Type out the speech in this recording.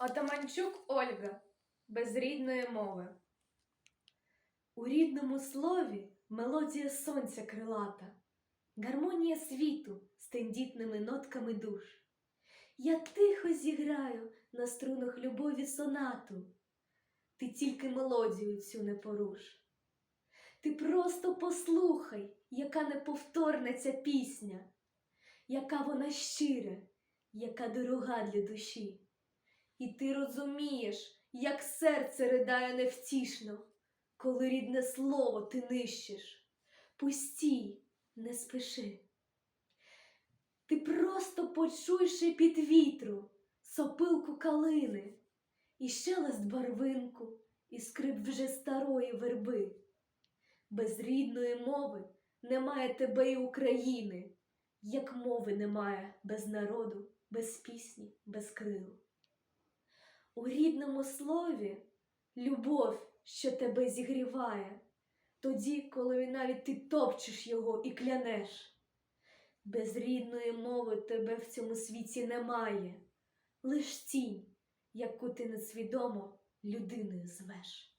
Отаманчук Ольга без рідної мови. У рідному слові мелодія сонця крилата, гармонія світу з тендітними нотками душ. Я тихо зіграю на струнах любові сонату, ти тільки мелодію цю не поруш. Ти просто послухай, яка неповторна ця пісня, яка вона щира, яка дорога для душі. І ти розумієш, як серце ридає невтішно, коли рідне слово ти нищиш. Пустій, не спеши. Ти просто почуй шепіт вітру, сопилку калини, і шелест барвинку, і скрип вже старої верби. Без рідної мови немає тебе й України, як мови немає без народу, без пісні, без крил. У рідному слові любов, що тебе зігріває, тоді, коли навіть ти топчеш його і клянеш. Без рідної мови тебе в цьому світі немає, лиш тінь, яку ти несвідомо людиною звеш.